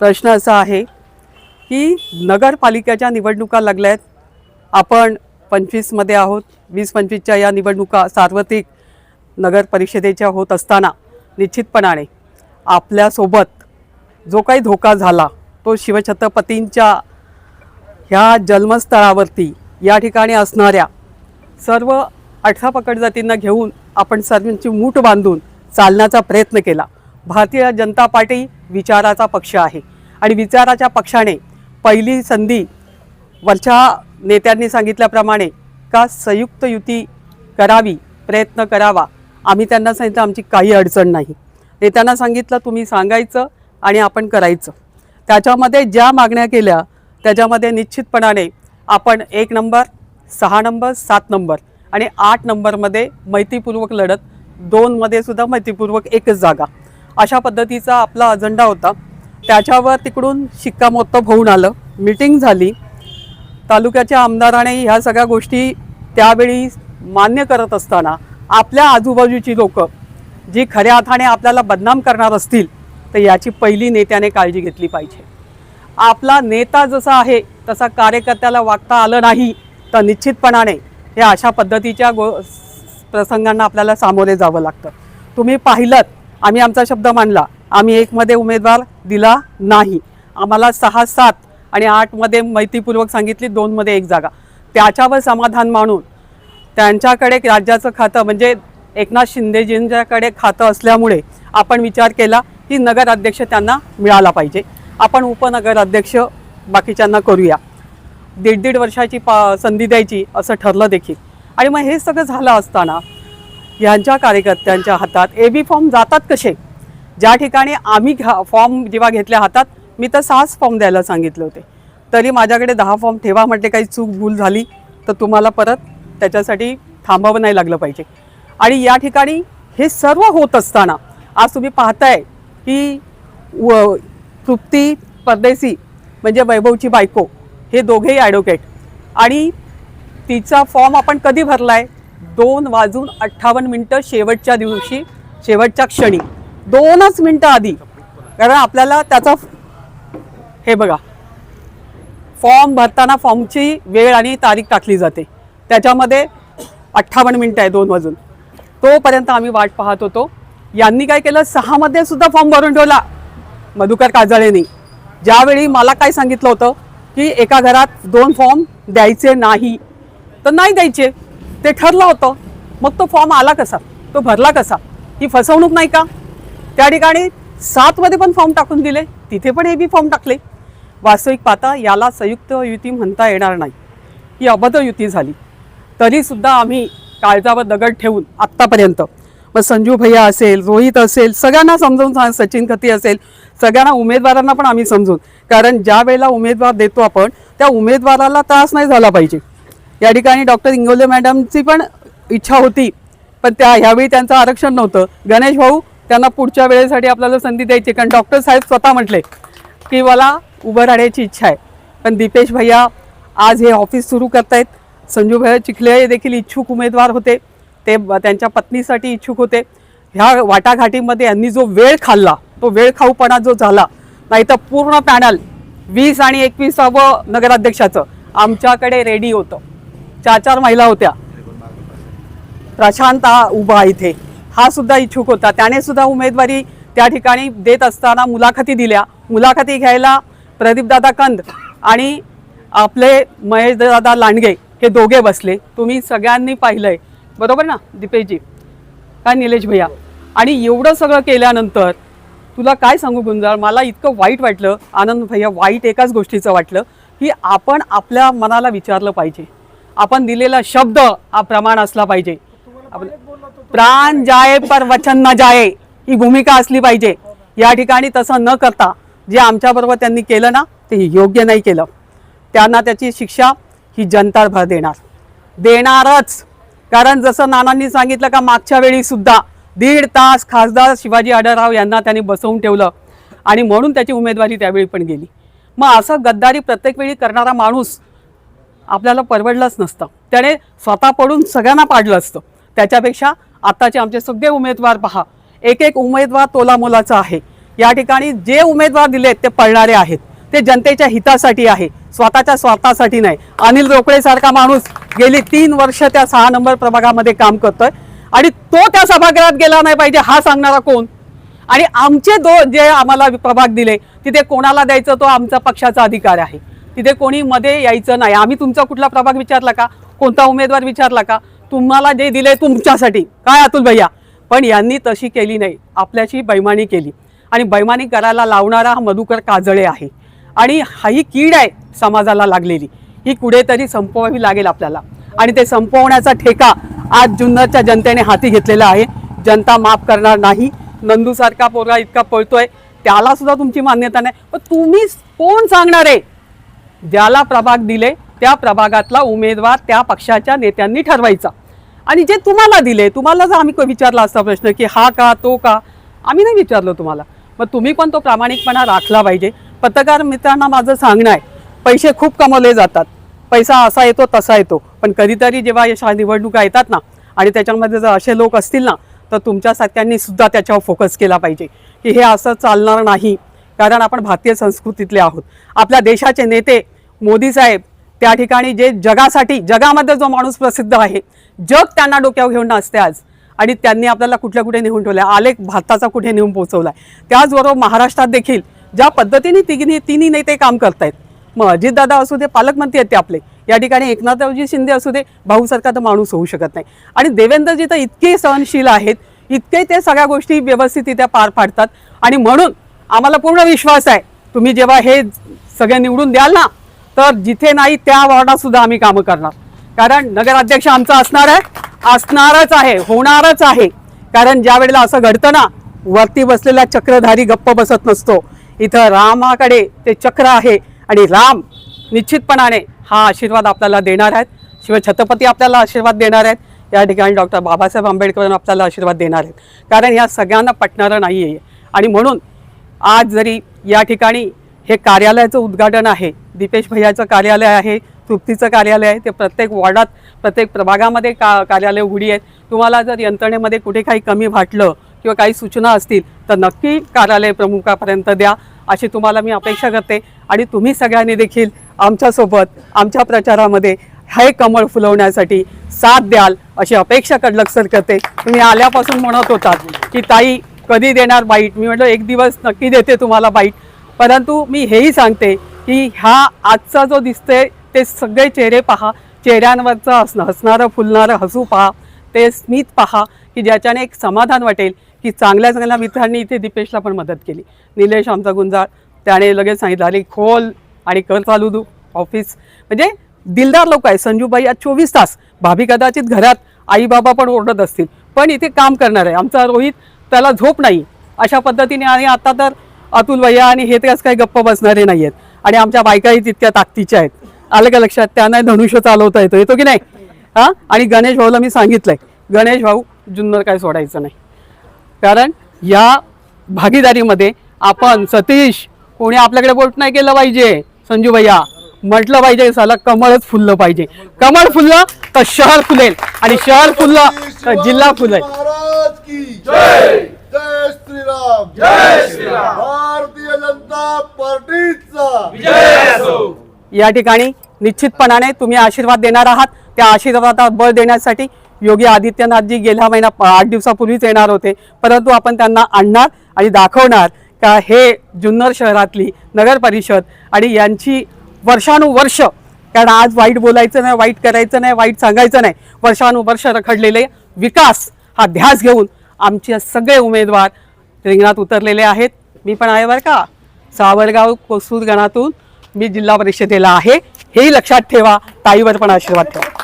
प्रश्न असा आहे की नगरपालिकेच्या निवडणुका लागल्या आहेत आपण पंचवीसमध्ये आहोत. वीस पंचवीसच्या या निवडणुका सार्वत्रिक नगर परिषदेच्या होत असताना निश्चितपणाने आपल्यासोबत जो काही धोका झाला तो शिवछत्रपतींच्या ह्या जन्मस्थळावरती या ठिकाणी असणाऱ्या सर्व अठरा पकड जातींना घेऊन आपण सर्वांची मूठ बांधून चालण्याचा प्रयत्न केला. भारतीय जनता पार्टी विचाराचा पक्ष आहे. आणि विचाराच्या पक्षाने पहिली संधी वरच्या नेत्यांनी सांगितल्याप्रमाणे का संयुक्त युती करावी प्रयत्न करावा आम्ही त्यांना सांगितलं आमची काही अडचण नाही. नेत्यांना सांगितलं तुम्ही सांगायचं आणि आपण करायचं. त्याच्यामध्ये ज्या मागण्या केल्या त्याच्यामध्ये निश्चितपणाने आपण एक नंबर सहा नंबर सात नंबर आणि आठ नंबरमध्ये मैत्रीपूर्वक लढत दोनमध्ये सुद्धा मैत्रीपूर्वक एकच जागा. अशा पद्धतीचा आपला अजेंडा होता. त्याच्यावर तिकडून शिक्कामोर्तब होऊन आलं. मिटिंग झाली. तालुक्याच्या आमदाराने ह्या सगळ्या गोष्टी त्यावेळी मान्य करत असताना आपल्या आजूबाजूची लोक जी खऱ्या अर्थाने आपल्याला बदनाम करणार असतील तर याची पहिली नेत्याने काळजी घेतली पाहिजे. आपला नेता जसा आहे तसा कार्यकर्त्याला वागता आलं नाही तर निश्चितपणाने हे अशा पद्धतीच्या गो प्रसंगांना आपल्याला सामोरे जावं लागतं. तुम्ही पाहिलं आम्ही आमचा शब्द मानला आम्ही एकमध्ये उमेदवार दिला नाही. आम्हाला सहा सात आणि आठमध्ये मैत्रीपूर्वक सांगितली दोनमध्ये एक जागा. त्याच्यावर समाधान मानून त्यांच्याकडे राज्याचं खातं म्हणजे एकनाथ शिंदेजींच्याकडे खातं असल्यामुळे आपण विचार केला की नगर अध्यक्ष त्यांना मिळाला पाहिजे. आपण उपनगर अध्यक्ष बाकीच्यांना करूया. दीड दीड वर्षाची पा संधी द्यायची असं ठरलं देखील. आणि मग हे सगळं झालं असताना ह्यांच्या कार्यकर्त्यांच्या हातात ए बी फॉर्म जातात कसे? ज्या ठिकाणी आम्ही घ्या फॉर्म जेव्हा घेतल्या हातात मी तर सहाच फॉर्म द्यायला सांगितले होते. तरी माझ्याकडे दहा फॉर्म ठेवा म्हटले काही चूक भूल झाली तर तुम्हाला परत त्याच्यासाठी थांबावं नाही लागलं पाहिजे. आणि या ठिकाणी हे सर्व होत असताना आज तुम्ही पाहताय की व तृप्ती परदेसी म्हणजे वैभवची बायको हे दोघेही ॲडव्होकेट आणि तिचा फॉर्म आपण कधी भरला आहे दोन वाजून अठ्ठावन्न मिनटं शेवटच्या दिवशी शेवटच्या क्षणी. दोनच मिनटं आधी. कारण आपल्याला त्याचा हे बघा. फॉर्म भरताना फॉर्मची वेळ आणि तारीख टाकली जाते. त्याच्यामध्ये अठ्ठावन्न मिनटं आहे दोन वाजून. तोपर्यंत आम्ही वाट पाहत होतो. यांनी काय केलं? सहामध्ये सुद्धा फॉर्म भरून ठेवला. मधुकर काजळेनी. ज्यावेळी मला काय सांगितलं होतं? की एका घरात दोन फॉर्म द्यायचे नाही. तर नाही द्यायचे. ते ठरलं होतं. मग तो फॉर्म आला कसा? तो भरला कसा? ही फसवणूक नाही का? त्या ठिकाणी सातमध्ये पण फॉर्म टाकून दिले. तिथे पण हे बी फॉर्म टाकले. वास्तविक पाहता याला संयुक्त युती म्हणता येणार नाही. ही अबध युती झाली. तरीसुद्धा आम्ही काळजावर दगड ठेवून आत्तापर्यंत. मग संजू भैया असेल रोहित असेल सगळ्यांना समजून सांग सचिन खती असेल सगळ्यांना उमेदवारांना पण आम्ही समजून. कारण ज्या वेळेला उमेदवार देतो आपण त्या उमेदवाराला त्रास नाही झाला पाहिजे. या ठिकाणी डॉक्टर इंगोले मॅडमची पण इच्छा होती पण त्या ह्यावेळी त्यांचं आरक्षण नव्हतं. गणेश भाऊ त्यांना पुढच्या वेळेसाठी आपल्याला संधी द्यायची कारण डॉक्टर साहेब स्वतः म्हटले की मला उभं राहण्याची इच्छा आहे. पण दीपेश भैया आज हे ऑफिस सुरू करतायत. संजू भैया चिखले देखील इच्छुक उमेदवार होते. ते त्यांच्या पत्नीसाठी इच्छुक होते. ह्या वाटाघाटीमध्ये यांनी जो वेळ खाल्ला तो वेळ खाऊपणा जो झाला नाही तर पूर्ण पॅनल वीस आणि एकविसावं नगराध्यक्षाचं आमच्याकडे रेडी होतं. चार चार महिला होत्या. प्रशांत हा उभा इथे. हा सुद्धा इच्छुक होता. त्याने सुद्धा उमेदवारी त्या ठिकाणी देत असताना मुलाखती दिल्या. मुलाखती घ्यायला प्रदीपदादा कंद आणि आपले महेशदादा लांडगे हे दोघे बसले. तुम्ही सगळ्यांनी पाहिलंय. बरोबर ना दीपेशजी? काय निलेश भैया? आणि एवढं सगळं केल्यानंतर तुला काय सांगू गुंजाळ? मला इतकं वाईट वाटलं. आनंद भैया वाईट एकाच गोष्टीचं वाटलं की आपण आपल्या मनाला विचारलं पाहिजे. आपण दिलेला शब्द हा प्रमाण असला पाहिजे. आपण- प्राण जाये पर वचन न जाये ही भूमिका असली पाहिजे. या ठिकाणी तसं न करता जे आमच्याबरोबर त्यांनी केलं ना ते योग्य नाही केलं. त्यांना त्याची शिक्षा ही जनता भर देणार. देणारच. कारण जसं नानांनी सांगितलं का मागच्या वेळीसुद्धा दीड तास खासदार शिवाजी आढळराव यांना त्यांनी बसवून ठेवलं आणि म्हणून त्याची उमेदवारी त्यावेळी पण गेली. मग असं गद्दारी प्रत्येक वेळी करणारा माणूस आपल्याला परवडलंच नसतं. त्याने स्वतः पडून सगळ्यांना पाडलं असतं. त्याच्यापेक्षा आत्ताचे आमचे सगळे उमेदवार पहा. एक एक उमेदवार तोलामोलाचा आहे. या ठिकाणी जे उमेदवार दिलेत ते पळणारे आहेत. ते जनतेच्या हितासाठी आहे. स्वतःच्या स्वार्थासाठी नाही. अनिल रोकडेसारखा माणूस गेली तीन वर्ष त्या सहा नंबर प्रभागामध्ये काम करतोय. आणि तो त्या सभागृहात गेला नाही पाहिजे हा सांगणारा कोण? आणि आमचे दो जे आम्हाला प्रभाग दिले तिथे कोणाला द्यायचं तो आमचा पक्षाचा अधिकार आहे. तिथे कोणी मध्ये यायचं नाही. आम्ही तुमचा कुठला प्रभाग विचारला का? कोणता उमेदवार विचारला का? तुम्हाला जे दिले तुमच्यासाठी. काय अतुल भैया? पण यांनी तशी केली नाही. आपल्याशी बैमानी केली. आणि बैमानी करायला लावणारा हा मधुकर काजळे आहे. आणि हा ही कीड आहे समाजाला लागलेली. ही कुठेतरी संपवावी लागेल आपल्याला. आणि ते संपवण्याचा ठेका आज जुन्नरच्या जनतेने हाती घेतलेला आहे. जनता माफ करणार नाही. नंदूसारखा पोरगा इतका पळतोय. त्याला सुद्धा तुमची मान्यता नाही. पण तुम्ही कोण सांगणार आहे? ज्याला प्रभाग दिले त्या प्रभागातला उमेदवार त्या पक्षाच्या नेत्यांनी ठरवायचा. आणि जे तुम्हाला दिले तुम्हाला जर आम्ही विचारला असता प्रश्न की हा का तो का आम्ही नाही विचारलो तुम्हाला. मग तुम्ही पण तो प्रामाणिकपणा राखला पाहिजे. पत्रकार मित्रांना माझं सांगणं आहे पैसे खूप कमवले जातात. पैसा असा येतो तसा येतो. पण कधीतरी जेव्हा या निवडणुका येतात ना आणि त्याच्यामध्ये जर असे लोक असतील ना तर तुमच्यासारख्यांनी सुद्धा त्याच्यावर फोकस केला पाहिजे. की हे असं चालणार नाही. कारण आपण भारतीय संस्कृतीतले आहोत. आपल्या देशाचे नेते मोदी साहेब त्या ठिकाणी जे जगासाठी जगामध्ये जो माणूस प्रसिद्ध आहे जग त्यांना डोक्यावर घेऊन नाचते आज. आणि त्यांनी आपल्याला कुठल्या कुठे नेऊन ठेवलं आलेख भारताचा कुठे नेऊन पोहोचवला त्याचबरोबर महाराष्ट्रात देखील ज्या पद्धतीने तिघी तिन्ही नेते काम करतायत मग अजितदादा असू दे पालकमंत्री आहेत ते आपले. या ठिकाणी एकनाथरावजी शिंदे असू दे भाऊसारखा तर माणूस होऊ शकत नाही. आणि देवेंद्रजी तर इतके सहनशील आहेत इतके ते सगळ्या गोष्टी व्यवस्थितरित्या पार पाडतात. आणि म्हणून आम्हाला पूर्ण विश्वास आहे. तुम्ही जेव्हा हे सगळे निवडून द्याल ना तर जिथे नाही त्या वॉर्डात सुद्धा आम्ही कामं करणार. कारण नगराध्यक्ष आमचा असणार आहे असणारच आहे होणारच आहे. कारण ज्या वेळेला असं घडतं ना वरती बसलेला चक्रधारी गप्प बसत नसतो. इथं रामाकडे ते चक्र आहे आणि राम निश्चितपणाने हा आशीर्वाद आपल्याला देणार आहेत. शिवाय छत्रपती आपल्याला आशीर्वाद देणार आहेत. या ठिकाणी डॉक्टर बाबासाहेब आंबेडकर आपल्याला आशीर्वाद देणार आहेत. कारण या सगळ्यांना पटणारं नाही आहे आणि म्हणून आज जरी या ठिकाणी हे कार्यालयाचं उद्घाटन आहे दीपेश भैयाचं कार्यालय आहे तृप्तीचं कार्यालय आहे ते प्रत्येक वॉर्डात प्रत्येक प्रभागामध्ये का कार्यालय उघडी आहेत. तुम्हाला जर यंत्रणेमध्ये कुठे काही कमी वाटलं किंवा काही सूचना असतील तर नक्की कार्यालय प्रमुखापर्यंत द्या अशी तुम्हाला मी अपेक्षा करते. आणि तुम्ही सगळ्यांनी देखील आमच्यासोबत आमच्या प्रचारामध्ये हे कमळ फुलवण्यासाठी साथ द्याल अशी अपेक्षा कडलक्सर करते. तुम्ही आल्यापासून म्हणत होतात की ताई कधी देणार बाईट मी म्हटलं एक दिवस नक्की देते तुम्हाला बाईट परंतु मी हेही सांगते की हा आजचा जो दिसते ते सगळे चेहरे पहा. चेहऱ्यांवरचं हसणं हसणारं फुलणारं हसू पहा. ते स्मित पहा की ज्याच्याने एक समाधान वाटेल की चांगल्या चांगल्या मित्रांनी इथे दीपेशला पण मदत केली. निलेश आमचा गुंजाळ. त्याने लगेच सांगितलं अरे खोल आणि कर चालू दू ऑफिस म्हणजे दिलदार लोक आहे संजूबाई आज चोवीस तास. भाभी कदाचित घरात आई बाबा पण ओरडत असतील. पण इथे काम करणार आहे. आमचा रोहित त्याला झोप नाही. अशा पद्धतीने आणि आता तर अतुल भैया आणि हे त्याच काही गप्प बसणारे नाही आहेत आणि आमच्या बायकाही तितक्या ताकदीच्या आहेत. आलं का लक्षात? त्यांना धनुष्य चालवता येतो. येतो की नाही? हां? आणि गणेश भाऊला मी सांगितलंय. गणेश भाऊ जुन्नर काय सोडायचं नाही. कारण या भागीदारीमध्ये आपण सतीश कोणी आपल्याकडे बोट नाही केलं पाहिजे. संजू भैया. म्हटलं पाहिजे साला कमळच फुललं पाहिजे. कमळ फुललं तर शहर फुलेल. आणि शहर फुललं तर जिल्हा फुलेल. महाराज की जय! जय श्रीराम. जय श्रीराम. भारतीय जनता पार्टीचा. या ठिकाणी निश्चितपणाने तुम्ही आशीर्वाद देणार आहात. त्या आशीर्वादात बळ देण्यासाठी योगी आदित्यनाथजी गेल्या महिना आठ दिवसापूर्वीच येणार होते. परंतु आपण त्यांना आणणार आणि दाखवणार का हे जुन्नर शहरातली नगर परिषद आणि यांची वर्षानुवर्ष कारण आज वाईट बोलायचं नाही वाईट करायचं नाही वाईट सांगायचं नाही वर्षानुवर्ष रखडलेले विकास हा ध्यास घेऊन आमचे सगळे उमेदवार रिंगणात उतरलेले आहेत. मी पण आहे बरं का सावरगाव कोसूर गणातून मी जिल्हा परिषदेला आहे. हेही लक्षात ठेवा ताईवर पण आशीर्वाद ठेवा.